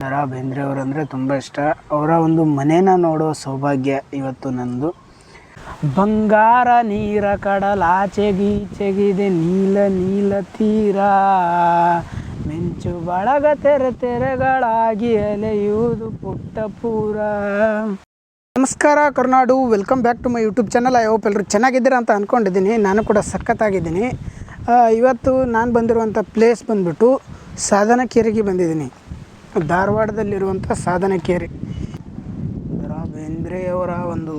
ದರ ಬೇಂದ್ರೆ ಅವರಂದರೆ ತುಂಬ ಇಷ್ಟ. ಅವರ ಒಂದು ಮನೇನ ನೋಡೋ ಸೌಭಾಗ್ಯ ಇವತ್ತು ನಂದು. ಬಂಗಾರ ನೀರ ಕಡಲಾಚೆಗೀಚೆಗಿದೆ ನೀಲ ನೀಲ ತೀರ. ಮಿಂಚು ಬಳಗ ತೆರೆ ತೆರೆಗಳಾಗಿ ಅಲೆಯುವುದು ಪುಟ್ಟ ಪೂರ. ನಮಸ್ಕಾರ Karnadu welcome back to my YouTube channel I hope ಎಲ್ಲರೂ ಚೆನ್ನಾಗಿದ್ದೀರಾ ಅಂತ ಅಂದ್ಕೊಂಡಿದ್ದೀನಿ ನಾನು ಕೂಡ ಸಖತ್ತಾಗಿದ್ದೀನಿ. ಇವತ್ತು ನಾನು ಬಂದಿರುವಂಥ ಪ್ಲೇಸ್ ಬಂದ್ಬಿಟ್ಟು ಸಾಧನಕೇರಿಗೆ ಬಂದಿದ್ದೀನಿ. ಧಾರವಾಡದಲ್ಲಿರುವಂಥ ಸಾಧನಕೇರಿ ರಾ ಬೇಂದ್ರೆಯವರ ಒಂದು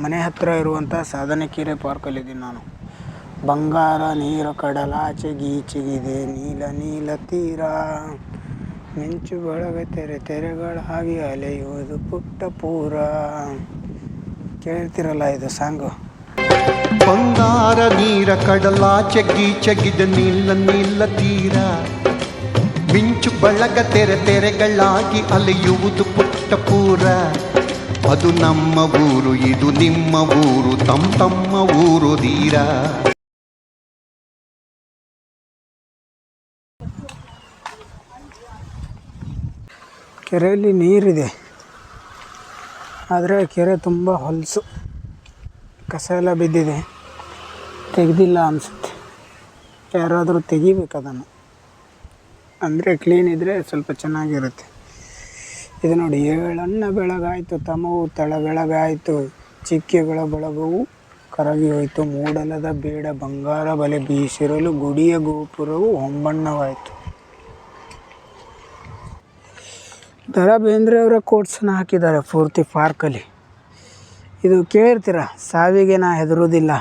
ಮನೆ ಹತ್ತಿರ ಇರುವಂಥ ಸಾಧನಕೆರೆ ಪಾರ್ಕಲ್ಲಿದ್ದೀನಿ ನಾನು. ಬಂಗಾರ, ನೀರ, ಕಡಲಾಚೆ, ಗೀಚೆಗಿದೆ, ನೀಲ ನೀಲ ತೀರ. ಮಿಂಚು ಬಳಗ ತೆರೆ ತೆರೆಗಳಾಗಿ ಅಲೆಯುವುದು ಪುಟ್ಟ ಪೂರ. ಕೇಳ್ತಿರಲ್ಲ ಇದು ಸಾಂಗು? ಬಂಗಾರ, ನೀರ, ಕಡಲಾಚೆ, ಗೀಚಗಿದ, ನೀಲ ನೀಲ ತೀರ. ಮಿಂಚು ಬಳಗ ತೆರೆ ತೆರೆಗಳಾಗಿ ಅಲೆಯುವುದು ಪುಟ್ಟ ಪೂರ. ಅದು ನಮ್ಮ ಊರು, ಇದು ನಿಮ್ಮ ಊರು, ತಮ್ಮ ತಮ್ಮ ಊರು ಧೀರ. ಕೆರೆಯಲ್ಲಿ ನೀರಿದೆ. ಆದರೆ ಕೆರೆ ತುಂಬ ಹೊಲಸು. ಕಸ ಎಲ್ಲ ಬಿದ್ದಿದೆ. ತೆಗೆದಿಲ್ಲ ಅನಿಸುತ್ತೆ. ಯಾರಾದರೂ ತೆಗಿಬೇಕು ಅದನ್ನು ಅಂದರೆ ಕ್ಲೀನ್ ಇದ್ದರೆ ಸ್ವಲ್ಪ ಚೆನ್ನಾಗಿರುತ್ತೆ. ಇದು ನೋಡಿ, ಏಳನ್ನ ಬೆಳಗಾಯಿತು, ತಮವು ತಳ ಬೆಳಗಾಯಿತು, ಚಿಕ್ಕೆಗಳ ಬೆಳಗವು ಕರಗಿ ಹೋಯಿತು, ಮೂಡಲದ ಬೇಡ ಬಂಗಾರ ಬಲೆ ಬೀಸಿರಲು ಗುಡಿಯ ಗೋಪುರವು ಹೊಂಬಣ್ಣವಾಯಿತು. ದರ ಬೇಂದ್ರೆ ಅವರ ಕೋಟ್ಸನ್ನು ಹಾಕಿದ್ದಾರೆ ಪೂರ್ತಿ ಪಾರ್ಕಲ್ಲಿ ಇದು ಕೇಳಿರ್ತೀರ ಸಾವಿಗೆ ನಾ ಹೆದರೋದಿಲ್ಲ.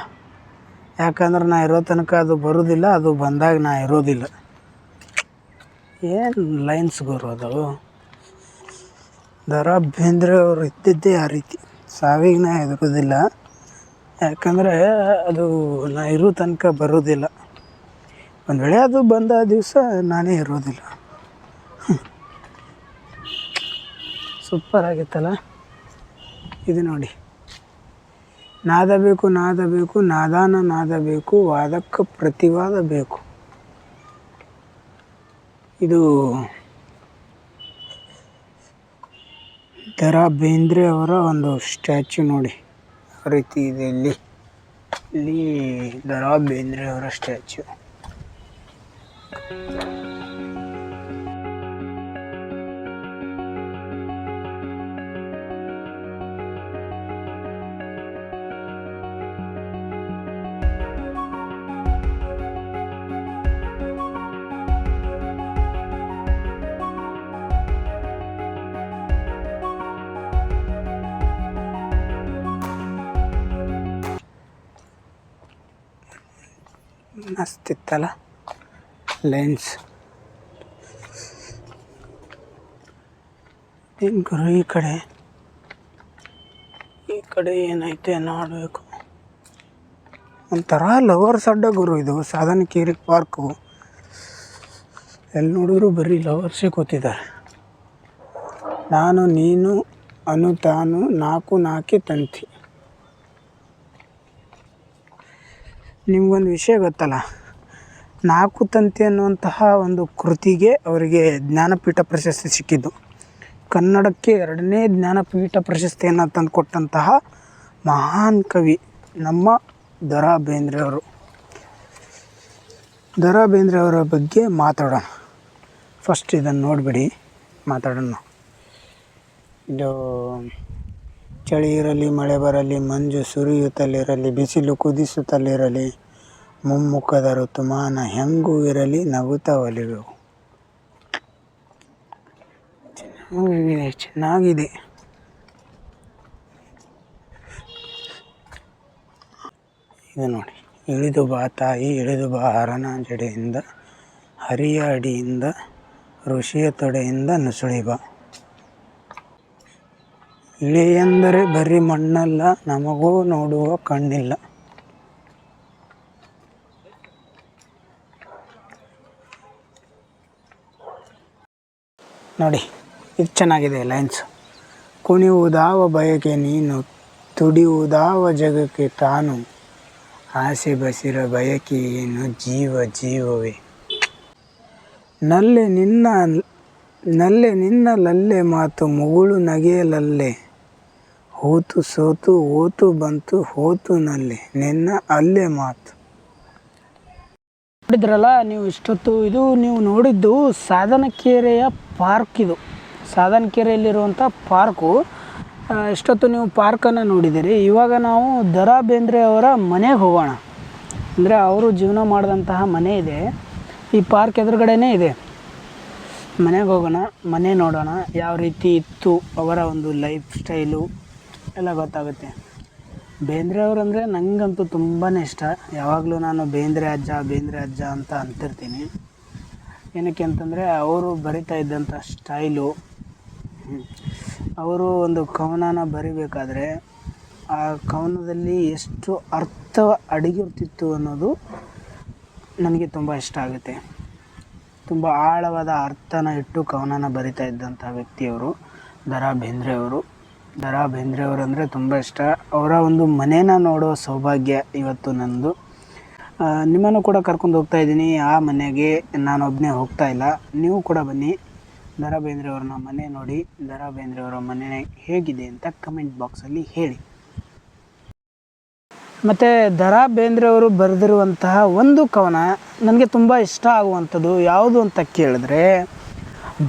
ಯಾಕಂದ್ರೆ ನಾ ಇರೋ ತನಕ ಅದು ಬರೋದಿಲ್ಲ, ಅದು ಬಂದಾಗ ನಾ ಇರೋದಿಲ್ಲ. ಏನು ಲೈನ್ಸ್ ಗುರು ಅದು? ದರ ಬೇಂದ್ರೆ ಅವರು ಇದ್ದಿದ್ದೇ ಆ ರೀತಿ. ಸಾವಿಗೆ ನಾ ಹೆದರೋದಿಲ್ಲ ಯಾಕಂದರೆ ಅದು ನಾ ಇರೋ ತನಕ ಬರೋದಿಲ್ಲ. ಒಂದು ವೇಳೆ ಅದು ಬಂದ ದಿವಸ ನಾನೇ ಇರೋದಿಲ್ಲ. ಸೂಪರ್ ಆಗಿತ್ತಲ್ಲ ಇದು ನೋಡಿ. ನಾದ ಬೇಕು ನಾದ ಬೇಕು, ನಾದಾನ ನಾದ ಬೇಕು, ವಾದಕ್ಕೆ ಪ್ರತಿವಾದ ಬೇಕು. ಇದು ದರಾ ಬೇಂದ್ರೆ ಅವರ ಒಂದು ಸ್ಟ್ಯಾಚು ನೋಡಿ. ಆ ರೀತಿ ಇದೆ ಇಲ್ಲಿ. ಇಲ್ಲಿ ದರಾ ಬೇಂದ್ರೆ ಅವರ ಸ್ಟ್ಯಾಚ್ಯೂ ಮಸ್ತ್ ಇತ್ತಲ್ಲ ಲೆನ್ಸ್ ಗುರು, ಈ ಕಡೆ? ಈ ಕಡೆ ಏನೈತೆ ನೋಡಬೇಕು. ಒಂಥರ ಲವರ್ಸ್ ಅಡ್ಡ ಗುರು ಇದು ಸಾಧನಕೇರಿ ಪಾರ್ಕು ಎಲ್ಲಿ ನೋಡಿದ್ರು ಬರೀ ಲವರ್ಸೇ ಕೂತಿದ್ದಾರೆ. ನಾನು, ನೀನು, ಅನು, ತಾನು ನಾಲ್ಕು ನಾಲ್ಕೇ ತಂತಿ. ನಿಮ್ಗೊಂದು ವಿಷಯ ಗೊತ್ತಲ್ಲ? ನಾಲ್ಕು ತಂತಿ ಅನ್ನುವಂತಹ ಒಂದು ಕೃತಿಗೆ ಅವರಿಗೆ ಜ್ಞಾನಪೀಠ ಪ್ರಶಸ್ತಿ ಸಿಕ್ಕಿದ್ದು. ಕನ್ನಡಕ್ಕೆ ಎರಡನೇ ಜ್ಞಾನಪೀಠ ಪ್ರಶಸ್ತಿಯನ್ನು ತಂದುಕೊಟ್ಟಂತಹ ಮಹಾನ್ ಕವಿ ನಮ್ಮ ದ ರಾ ಬೇಂದ್ರೆ ಅವರು. ದ ರಾ ಬೇಂದ್ರೆ ಅವರ ಬಗ್ಗೆ ಮಾತಾಡೋಣ. ಫಸ್ಟ್ ಇದನ್ನು ನೋಡಿಬಿಡಿ, ಮಾತಾಡೋಣ. ಇದು ಚಳಿ ಇರಲಿ ಮಳೆ ಬರಲಿ, ಮಂಜು ಸುರಿಯುತ್ತಲಿರಲಿ, ಬಿಸಿಲು ಕುದಿಸುತ್ತಲಿರಲಿ, ಮುಮ್ಮುಖದ ಋತುಮಾನ ಹೆಂಗೂ ಇರಲಿ, ನಗುತ್ತಾ ಒಲಿವೆವು ಚೆನ್ನಾಗಿದೆ ಚೆನ್ನಾಗಿದೆ. ಇದು ನೋಡಿ, ಇಳಿದು ಬಾ ತಾಯಿ, ಇಳಿದು ಬಾ ಹರನ ಜಡೆಯಿಂದ ಹರಿಯ ಅಡಿಯಿಂದ ಋಷಿಯ ತೊಡೆಯಿಂದ ನುಸುಳಿ ಬಾ. ಇಳಿ ಎಂದರೆ ಬರೀ ಮಣ್ಣಲ್ಲ, ನಮಗೂ ನೋಡುವ ಕಣ್ಣಿಲ್ಲ. ನೋಡಿ, ಇದು ಚೆನ್ನಾಗಿದೆ ಲೈನ್ಸ್ ಕುಣಿಯುವುದಾವ ಬಯಕೆ ನೀನು, ತುಡಿಯುವುದಾವ ಜಗಕ್ಕೆ ತಾನು. ಆಸೆ ಬಸಿರ ಬಯಕೆ ಏನು, ಜೀವ ಜೀವವೇ. ನಲ್ಲೆ ನಿನ್ನ ನಲ್ಲೆ ನಿನ್ನ ಲಲ್ಲೆ ಮಾತು, ಮುಗುಳು ನಗೆಯಲಲ್ಲೆ ಹೋತು ಸೋತು ಓತು ಬಂತು, ಹೋತು ನಲ್ಲಿ. ನಿನ್ನ ಅಲ್ಲೇ ಮಾತು. ನೋಡಿದ್ರಲ್ಲ, ನೀವು ಇಷ್ಟೊತ್ತು ಇದು ನೀವು ನೋಡಿದ್ದು ಸಾಧನಕೆರೆಯ ಪಾರ್ಕ್ ಇದು. ಸಾಧನಕೆರೆಯಲ್ಲಿರುವಂಥ ಪಾರ್ಕು. ಇಷ್ಟೊತ್ತು ನೀವು ಪಾರ್ಕನ್ನು ನೋಡಿದ್ದೀರಿ? ಇವಾಗ ನಾವು ದರಾ ಬೇಂದ್ರೆ ಅವರ ಮನೆಗೆ ಹೋಗೋಣ. ಅಂದರೆ ಅವರು ಜೀವನ ಮಾಡಿದಂತಹ ಮನೆ ಇದೆ. ಈ ಪಾರ್ಕ್ ಎದುರುಗಡೆನೇ ಇದೆ. ಮನೆಗೆ ಹೋಗೋಣ, ಮನೆ ನೋಡೋಣ. ಯಾವ ರೀತಿ ಇತ್ತು ಅವರ ಒಂದು ಲೈಫ್ ಸ್ಟೈಲು? ಎಲ್ಲ ಗೊತ್ತಾಗುತ್ತೆ. ಬೇಂದ್ರೆ ಅವರು ಅಂದರೆ ನನಗಂತೂ ತುಂಬಾ ಇಷ್ಟ. ಯಾವಾಗಲೂ ನಾನು ಬೇಂದ್ರೆ ಅಜ್ಜ ಬೇಂದ್ರೆ ಅಜ್ಜ ಅಂತ ಅಂತಿರ್ತೀನಿ. ಏನಕ್ಕೆ ಅಂತಂದರೆ ಅವರು ಬರಿತಾ ಇದ್ದಂಥ ಸ್ಟೈಲು ಅವರು ಒಂದು ಕವನನ ಬರಿಬೇಕಾದ್ರೆ ಆ ಕವನದಲ್ಲಿ ಎಷ್ಟು ಅರ್ಥ ಅಡಗಿರ್ತಿತ್ತು ಅನ್ನೋದು ನನಗೆ ತುಂಬ ಇಷ್ಟ ಆಗುತ್ತೆ. ತುಂಬ ಆಳವಾದ ಅರ್ಥನ ಇಟ್ಟು ಕವನನ ಬರಿತಾ ಇದ್ದಂಥ ವ್ಯಕ್ತಿಯವರು, ದರಾ ಬೇಂದ್ರೆ ಅವರು. ದರಾ ಬೇಂದ್ರೆ ಬೇಂದ್ರೆಯವರಂದರೆ ತುಂಬ ಇಷ್ಟ. ಅವರ ಒಂದು ಮನೇನ ನೋಡೋ ಸೌಭಾಗ್ಯ ಇವತ್ತು ನನ್ನದು ನಿಮ್ಮನ್ನು ಕೂಡ ಕರ್ಕೊಂಡು ಹೋಗ್ತಾ ಇದ್ದೀನಿ. ಆ ಮನೆಗೆ ನಾನೊಬ್ಬನೇ ಹೋಗ್ತಾ ಇಲ್ಲ. ನೀವು ಕೂಡ ಬನ್ನಿ. ದರಾ ಬೇಂದ್ರೆ ಅವ್ರನ್ನ ಮನೆ ನೋಡಿ. ದರಾ ಬೇಂದ್ರೆ ಅವರ ಮನೆ ಹೇಗಿದೆ ಅಂತ ಕಮೆಂಟ್ ಬಾಕ್ಸಲ್ಲಿ ಹೇಳಿ. ಮತ್ತು ದರಾ ಬೇಂದ್ರೆ ಅವರು ಬರೆದಿರುವಂತಹ ಒಂದು ಕವನ ನನಗೆ ತುಂಬ ಇಷ್ಟ ಆಗುವಂಥದ್ದು ಯಾವುದು ಅಂತ ಕೇಳಿದ್ರೆ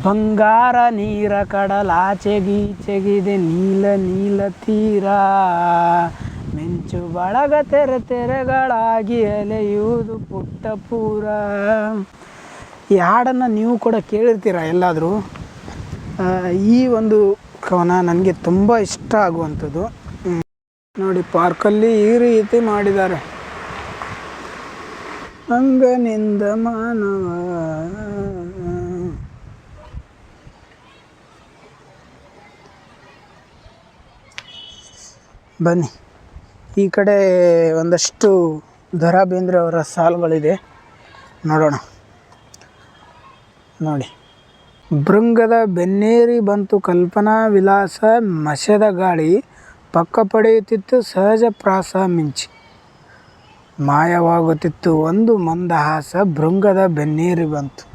ಬಂಗಾರ ನೀರ ಕಡಲಾಚೆಗೀಚೆಗಿದೆ ನೀಲ ನೀಲ ತೀರ. ಮಿಂಚು ಬಳಗ ತೆರೆ ತೆರೆಗಳಾಗಿ ಅಲೆಯುವುದು ಪುಟ್ಟ ಪೂರ. ಈ ಹಾಡನ್ನು ನೀವು ಕೂಡ ಕೇಳಿರ್ತೀರ ಎಲ್ಲಾದರೂ? ಈ ಒಂದು ಕವನ ನನಗೆ ತುಂಬ ಇಷ್ಟ ಆಗುವಂಥದ್ದು. ನೋಡಿ, ಪಾರ್ಕಲ್ಲಿ ಈ ರೀತಿ ಮಾಡಿದ್ದಾರೆ. ಅಂಗನಿಂದ ಮಾನವ ಬನ್ನಿ. ಈ ಕಡೆ ಒಂದಷ್ಟು ದರಾ ಬೇಂದ್ರೆ ಅವರ ಸಾಲುಗಳಿದೆ. ನೋಡೋಣ. ನೋಡಿ. ಭೃಂಗದ ಬೆನ್ನೇರಿ ಬಂತು ಕಲ್ಪನಾ ವಿಲಾಸ ಮಸೆದ ಗಾಳಿ ಪಕ್ಕ ಪಡೆಯುತ್ತಿತ್ತು ಸಹಜ ಪ್ರಾಸ ಮಿಂಚಿ. ಮಾಯವಾಗುತ್ತಿತ್ತು ಒಂದು ಮಂದಹಾಸ ಭೃಂಗದ ಬೆನ್ನೇರಿ ಬಂತು.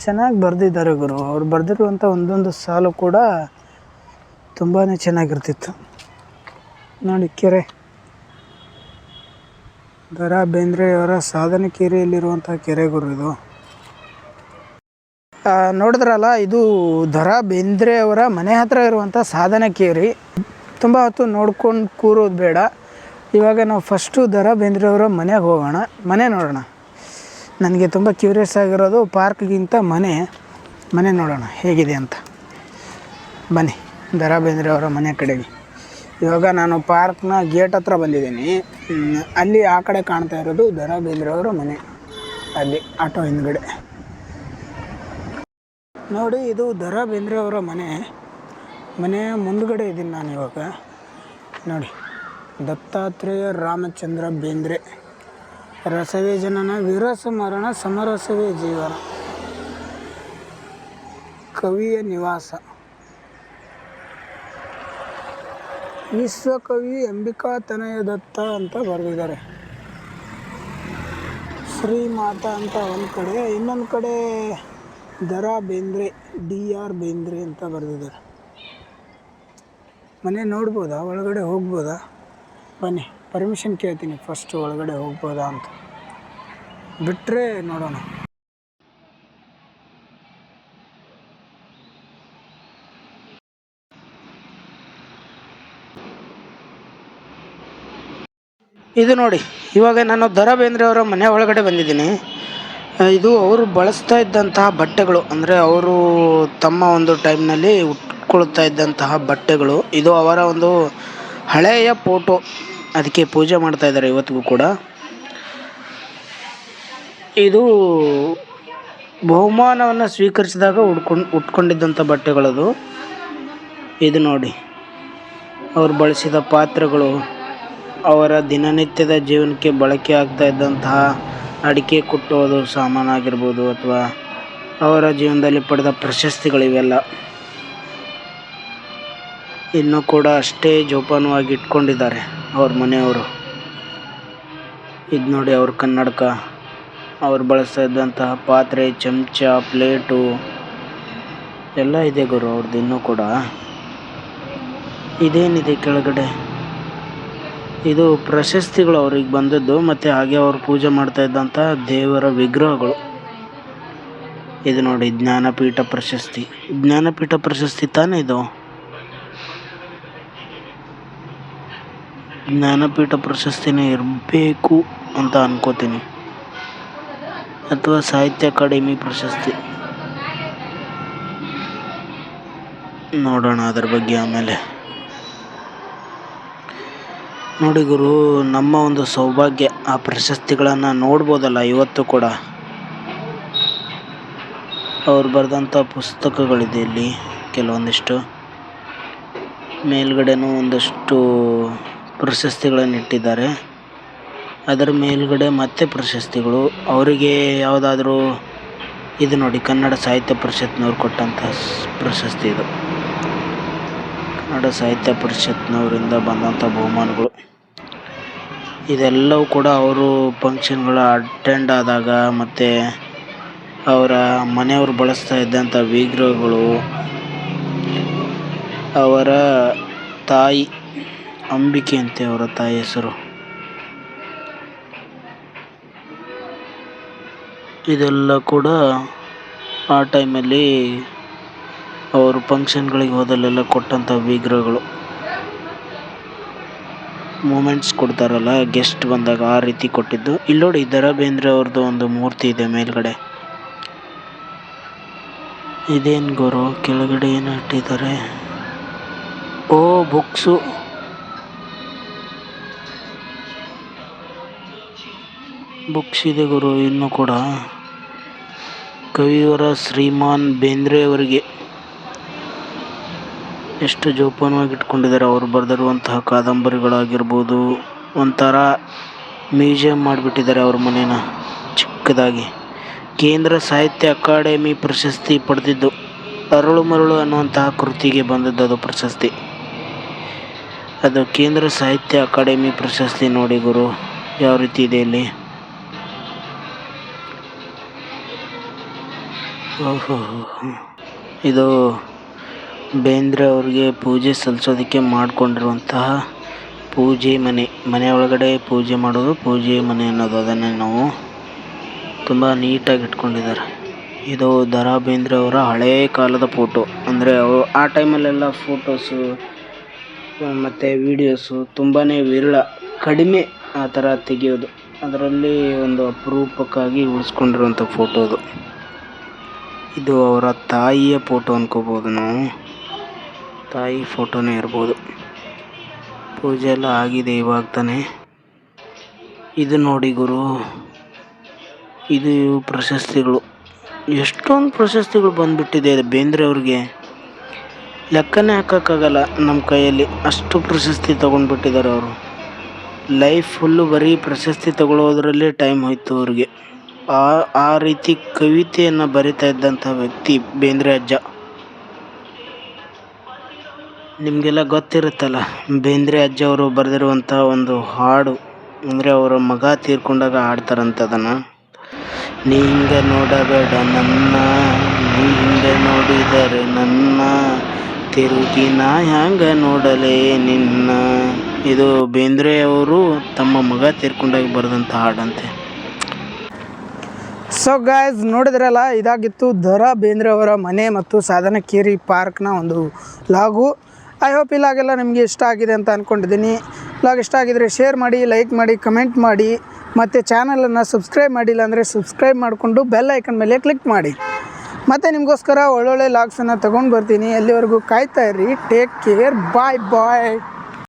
ಚೆನ್ನಾಗಿ ಬರೆದಿದ್ದಾರೆ ಗುರು. ಅವ್ರು ಬರೆದಿರುವಂಥ ಒಂದೊಂದು ಸಾಲು ಕೂಡ ತುಂಬಾ ಚೆನ್ನಾಗಿರ್ತಿತ್ತು. ನೋಡಿ, ಕೆರೆ. ದರಾ ಬೇಂದ್ರೆಯವರ ಕೆರೆ ಗುರು ಇದು. ನೋಡಿದ್ರಲ್ಲ, ಇದು ದರಾ ಬೇಂದ್ರೆಯವರ ಮನೆ ಹತ್ರ ಇರುವಂಥ ಸಾಧನ ಕೇರಿ. ತುಂಬ ಹೊತ್ತು ನೋಡ್ಕೊಂಡು ಕೂರೋದು ಬೇಡ. ಇವಾಗ ನಾವು ಫಸ್ಟು ದರಾ ಬೇಂದ್ರೆಯವರ ಮನೆಗೆ ಹೋಗೋಣ. ಮನೆ ನೋಡೋಣ. ನನಗೆ ತುಂಬ ಕ್ಯೂರಿಯಸ್ ಆಗಿರೋದು ಪಾರ್ಕ್ಗಿಂತ ಮನೆ. ಮನೆ ನೋಡೋಣ, ಹೇಗಿದೆ ಅಂತ. ಬನ್ನಿ, ದರಾ ಬೇಂದ್ರೆ ಅವರ ಮನೆ ಕಡೆಗೆ. ಇವಾಗ ನಾನು ಪಾರ್ಕ್ನ ಗೇಟ್ ಹತ್ರ ಬಂದಿದ್ದೀನಿ. ಅಲ್ಲಿ ಆ ಕಡೆ ಕಾಣ್ತಾ ಇರೋದು ದರಾ ಬೇಂದ್ರೆ ಅವರ ಮನೆ. ಅಲ್ಲಿ ಆಟೋ ಹಿಂದ್ಗಡೆ. ನೋಡಿ, ಇದು ದರಾ ಬೇಂದ್ರೆ ಅವರ ಮನೆ. ಮನೆಯ ಮುಂದ್ಗಡೆ ಇದ್ದೀನಿ ನಾನು ಇವಾಗ. ನೋಡಿ, ದತ್ತಾತ್ರೇಯ ರಾಮಚಂದ್ರ ಬೇಂದ್ರೆ. ರಸವೇ ಜನನ ವಿರಸ ಮರಣ ಸಮರಸವೇ ಜೀವನ. ಕವಿಯ ನಿವಾಸ. ವಿಶ್ವಕವಿ ಅಂಬಿಕಾ ತನಯ ದತ್ತ ಅಂತ ಬರೆದಿದ್ದಾರೆ. ಶ್ರೀಮಾತ ಅಂತ ಒಂದು ಕಡೆ, ಇನ್ನೊಂದು ಕಡೆ ದರಾ ಬೇಂದ್ರೆ ಡಿ ಆರ್ ಬೇಂದ್ರೆ ಅಂತ ಬರೆದಿದ್ದಾರೆ. ಮನೆ ನೋಡ್ಬೋದಾ? ಒಳಗಡೆ ಹೋಗ್ಬೋದಾ? ಬನ್ನಿ ಪರ್ಮಿಷನ್ ಕೇಳ್ತೀನಿ. ಫಸ್ಟು ಒಳಗಡೆ ಹೋಗ್ಬೋದಾ ಅಂತ. ಬಿಟ್ಟರೆ ನೋಡೋಣ. ಇದು ನೋಡಿ, ಇವಾಗ ನಾನು ದರ ಬೇಂದ್ರೆ ಅವರ ಮನೆ ಒಳಗಡೆ ಬಂದಿದ್ದೀನಿ. ಇದು ಅವರು ಬಳಸ್ತಾ ಇದ್ದಂತಹ ಬಟ್ಟೆಗಳು, ಅಂದರೆ ಅವರು ತಮ್ಮ ಒಂದು ಟೈಮ್ನಲ್ಲಿ ಉಟ್ಕೊಳ್ತಾ ಇದ್ದಂತಹ ಬಟ್ಟೆಗಳು. ಇದು ಅವರ ಒಂದು ಹಳೆಯ ಫೋಟೋ ಅದಕ್ಕೆ ಪೂಜೆ ಮಾಡ್ತಾ ಇದ್ದಾರೆ ಇವತ್ತಿಗೂ ಕೂಡ. ಇದು ಬಹುಮಾನವನ್ನು ಸ್ವೀಕರಿಸಿದಾಗ ಉಟ್ಕೊಂಡು ಉಟ್ಕೊಂಡಿದ್ದಂಥ ಬಟ್ಟೆಗಳದು. ಇದು ನೋಡಿ, ಅವರು ಬಳಸಿದ ಪಾತ್ರೆಗಳು. ಅವರ ದಿನನಿತ್ಯದ ಜೀವನಕ್ಕೆ ಬಳಕೆ ಆಗ್ತಾ ಇದ್ದಂತಹ ಅಡಿಕೆ ಕುಟ್ಟೋದು ಸಾಮಾನಾಗಿರ್ಬೋದು ಅಥವಾ ಅವರ ಜೀವನದಲ್ಲಿ ಪಡೆದ ಪ್ರಶಸ್ತಿಗಳು ಇವೆಲ್ಲ ಇನ್ನೂ ಕೂಡ ಅಷ್ಟೇ ಜೋಪಾನವಾಗಿ ಇಟ್ಕೊಂಡಿದ್ದಾರೆ ಅವ್ರ ಮನೆಯವರು. ಇದು ನೋಡಿ ಅವ್ರ ಕನ್ನಡಕ. ಅವ್ರು ಬಳಸ್ತಾ ಇದ್ದಂತಹ ಪಾತ್ರೆ, ಚಮಚ, ಪ್ಲೇಟು ಎಲ್ಲ ಇದೆ ಗುರು ಅವ್ರದ್ದು ಇನ್ನೂ ಕೂಡ. ಇದೇನಿದೆ ಕೆಳಗಡೆ? ಇದು ಪ್ರಶಸ್ತಿಗಳು ಅವ್ರಿಗೆ ಬಂದದ್ದು, ಮತ್ತು ಹಾಗೆ ಅವರು ಪೂಜೆ ಮಾಡ್ತಾ ಇದ್ದಂಥ ದೇವರ ವಿಗ್ರಹಗಳು. ಇದು ನೋಡಿ, ಜ್ಞಾನಪೀಠ ಪ್ರಶಸ್ತಿ. ಜ್ಞಾನಪೀಠ ಪ್ರಶಸ್ತಿ ತಾನೇ ಇದು? ಜ್ಞಾನಪೀಠ ಪ್ರಶಸ್ತಿನೇ ಇರಬೇಕು ಅಂತ ಅನ್ಕೋತೀನಿ. ಅಥವಾ ಸಾಹಿತ್ಯ ಅಕಾಡೆಮಿ ಪ್ರಶಸ್ತಿ. ನೋಡೋಣ ಅದ್ರ ಬಗ್ಗೆ ಆಮೇಲೆ. ನೋಡಿ ಗುರು, ನಮ್ಮ ಒಂದು ಸೌಭಾಗ್ಯ, ಆ ಪ್ರಶಸ್ತಿಗಳನ್ನು ನೋಡ್ಬೋದಲ್ಲ ಇವತ್ತು ಕೂಡ. ಅವ್ರು ಬರೆದಂಥ ಪುಸ್ತಕಗಳಿದೆ ಇಲ್ಲಿ, ಕೆಲವೊಂದಿಷ್ಟು. ಮೇಲ್ಗಡೆನೂ ಒಂದಷ್ಟು ಪ್ರಶಸ್ತಿಗಳನ್ನು ಇಟ್ಟಿದ್ದಾರೆ. ಅದರ ಮೇಲ್ಗಡೆ ಮತ್ತೆ ಪ್ರಶಸ್ತಿಗಳು. ಅವರಿಗೆ ಯಾವುದಾದ್ರೂ ಇದು ನೋಡಿ, ಕನ್ನಡ ಸಾಹಿತ್ಯ ಪರಿಷತ್ನವ್ರು ಕೊಟ್ಟಂಥ ಪ್ರಶಸ್ತಿ ಇದು. ಕನ್ನಡ ಸಾಹಿತ್ಯ ಪರಿಷತ್ನವರಿಂದ ಬಂದಂಥ ಬಹುಮಾನಗಳು. ಇದೆಲ್ಲವೂ ಕೂಡ ಅವರು ಫಂಕ್ಷನ್ಗಳ ಅಟೆಂಡ್ ಆದಾಗ ಮತ್ತು ಅವರ ಮನೆಯವರು ಬಳಸ್ತಾ ಇದ್ದಂಥ ವಿಗ್ರಹಗಳು, ಅವರ ತಾಯಿ ಅಂಬಿಕೆ ಅಂತೆ ಅವರ ತಾಯಿ ಹೆಸರು. ಇದೆಲ್ಲ ಕೂಡ ಆ ಟೈಮಲ್ಲಿ ಅವರು ಫಂಕ್ಷನ್ಗಳಿಗೆ ಹೋದಲ್ಲೆಲ್ಲ ಕೊಟ್ಟಂಥ ವಿಗ್ರಹಗಳು. ಮೂಮೆಂಟ್ಸ್ ಕೊಡ್ತಾರಲ್ಲ ಗೆಸ್ಟ್ ಬಂದಾಗ ಆ ರೀತಿ ಕೊಟ್ಟಿದ್ದು. ಇಲ್ಲಿ ನೋಡಿ ದರ ಬೇಂದ್ರೆ ಅವ್ರದ್ದು ಒಂದು ಮೂರ್ತಿ ಇದೆ ಮೇಲ್ಗಡೆ. ಇದೇನು ಗುರು, ಕೆಳಗಡೆ ಏನು ಇಟ್ಟಿದ್ದಾರೆ ಓ, ಬುಕ್ಸು. ಬುಕ್ಸ್ ಇದೆ ಗುರು, ಇನ್ನು ಕೂಡ. ಕವಿಯವರ ಶ್ರೀಮಾನ್ ಬೇಂದ್ರೆ ಅವರಿಗೆ. ಎಷ್ಟು ಜೋಪಾನವಾಗಿ ಇಟ್ಕೊಂಡಿದ್ದಾರೆ ಅವರು ಬರೆದಿರುವಂತಹ ಕಾದಂಬರಿಗಳಾಗಿರ್ಬೋದು, ಒಂಥರ ಮ್ಯೂಸಿಯಂ ಮಾಡಿಬಿಟ್ಟಿದ್ದಾರೆ ಅವ್ರ ಮನೇನ ಚಿಕ್ಕದಾಗಿ. ಕೇಂದ್ರ ಸಾಹಿತ್ಯ ಅಕಾಡೆಮಿ ಪ್ರಶಸ್ತಿ ಪಡೆದಿದ್ದು ಅರಳು ಮರಳು ಅನ್ನುವಂತಹ ಕೃತಿಗೆ ಬಂದದ್ದು ಅದು ಪ್ರಶಸ್ತಿ. ಅದು ಕೇಂದ್ರ ಸಾಹಿತ್ಯ ಅಕಾಡೆಮಿ ಪ್ರಶಸ್ತಿ ನೋಡಿ ಗುರು, ಯಾವ ರೀತಿ ಇದೆ ಇಲ್ಲಿ? ಓಹೋ ಇದು ಬೇಂದ್ರೆ ಅವ್ರಿಗೆ ಪೂಜೆ ಸಲ್ಲಿಸೋದಕ್ಕೆ ಮಾಡಿಕೊಂಡಿರುವಂತಹ ಪೂಜೆ ಮನೆ ಮನೆ ಒಳಗಡೆ ಪೂಜೆ ಮಾಡೋದು, ಪೂಜೆ ಮನೆ ಅನ್ನೋದು ಅದನ್ನೇ ನಾವು ತುಂಬ ನೀಟಾಗಿ ಇಟ್ಕೊಂಡಿದ್ದಾರೆ. ಇದು ದ ರಾ ಬೇಂದ್ರೆ ಅವರ ಹಳೆಯ ಕಾಲದ ಫೋಟೋ ಅಂದರೆ ಅವರು ಆ ಟೈಮಲ್ಲೆಲ್ಲ ಫೋಟೋಸು ಮತ್ತು ವೀಡಿಯೋಸು ತುಂಬಾ ವಿರಳ, ಕಡಿಮೆ ಆ ಥರ ತೆಗೆಯೋದು. ಅದರಲ್ಲಿ ಒಂದು ಅಪರೂಪಕ್ಕಾಗಿ ಉಳಿಸ್ಕೊಂಡಿರುವಂಥ ಫೋಟೋ ಅದು. ಇದು ಅವರ ತಾಯಿಯ ಫೋಟೋ ಅನ್ಕೋಬೋದು ನಾವು. ತಾಯಿ ಫೋಟೋನೇ ಇರ್ಬೋದು. ಪೂಜೆ ಎಲ್ಲ ಆಗಿದೆ ಇವಾಗ ತಾನೇ. ಇದು ನೋಡಿ ಗುರು, ಇದು ಪ್ರಶಸ್ತಿಗಳು. ಎಷ್ಟೊಂದು ಪ್ರಶಸ್ತಿಗಳು ಬಂದ್ಬಿಟ್ಟಿದೆ ಬೇಂದ್ರೆ ಅವ್ರಿಗೆ. ಲೆಕ್ಕನೇ ಹಾಕೋಕ್ಕಾಗಲ್ಲ ನಮ್ಮ ಕೈಯಲ್ಲಿ. ಅಷ್ಟು ಪ್ರಶಸ್ತಿ ತೊಗೊಂಡ್ಬಿಟ್ಟಿದ್ದಾರೆ ಅವರು. ಲೈಫ್ ಫುಲ್ಲು ಬರೀ ಪ್ರಶಸ್ತಿ ತಗೊಳ್ಳೋದ್ರಲ್ಲೇ ಟೈಮ್ ಹೋಯ್ತು ಅವ್ರಿಗೆ. ಆ ಆ ರೀತಿ ಕವಿತೆಯನ್ನು ಬರಿತಾ ಇದ್ದಂಥ ವ್ಯಕ್ತಿ ಬೇಂದ್ರೆ ಅಜ್ಜ. ನಿಮಗೆಲ್ಲ ಗೊತ್ತಿರುತ್ತಲ್ಲ, ಬೇಂದ್ರೆ ಅಜ್ಜ ಅವರು ಬರೆದಿರುವಂಥ ಒಂದು ಹಾಡು. ಅಂದರೆ ಅವರ ಮಗ ತೀರ್ಕೊಂಡಾಗ ಹಾಡ್ತಾರಂತ ಅದನ್ನು ನೀ ಹಿಂಗೆ ನೋಡಬೇಡ ನನ್ನ, ನೀ ಹಿಂಗೆ ನೋಡಿದರೆ ನನ್ನ, ತಿರುಗಿ ನಾ ಹ್ಯಾಂಗ ನೋಡಲೇ ನಿನ್ನ. ಇದು ಬೇಂದ್ರೆ ಅವರು ತಮ್ಮ ಮಗ ತೀರ್ಕೊಂಡಾಗ ಬರೆದಂಥ ಹಾಡಂತೆ. ಸೊ ಗಾಯ್ಸ್ ನೋಡಿದ್ರಲ್ಲ, ಇದಾಗಿತ್ತು ದರಾ ಬೇಂದ್ರೆ ಅವರ ಮನೆ ಮತ್ತು ಸಾಧನಕೇರಿ ಪಾರ್ಕ್ನ ಒಂದು ಲಾಗು. ಐ ಹೋಪ್ ಇಲ್ಲಾಗೆಲ್ಲ ಲಾಗೆಲ್ಲ ನಿಮಗೆ ಇಷ್ಟ ಆಗಿದೆ ಅಂತ ಅಂದ್ಕೊಂಡಿದ್ದೀನಿ ಲಾಗ್ ಇಷ್ಟ ಆಗಿದರೆ ಶೇರ್ ಮಾಡಿ, ಲೈಕ್ ಮಾಡಿ, ಕಮೆಂಟ್ ಮಾಡಿ. ಮತ್ತು ಚಾನಲನ್ನು ಸಬ್ಸ್ಕ್ರೈಬ್ ಮಾಡಿಲ್ಲ ಅಂದರೆ ಸಬ್ಸ್ಕ್ರೈಬ್ ಮಾಡಿಕೊಂಡು ಬೆಲ್ ಐಕನ್ ಮೇಲೆ ಕ್ಲಿಕ್ ಮಾಡಿ. ಮತ್ತು ನಿಮಗೋಸ್ಕರ ಒಳ್ಳೊಳ್ಳೆ ಲಾಗ್ಸನ್ನು ತೊಗೊಂಡು ಬರ್ತೀನಿ. ಎಲ್ಲಿವರೆಗೂ ಕಾಯ್ತಾ ಇರ್ರಿ. ಟೇಕ್ ಕೇರ್ ಬಾಯ್ ಬಾಯ್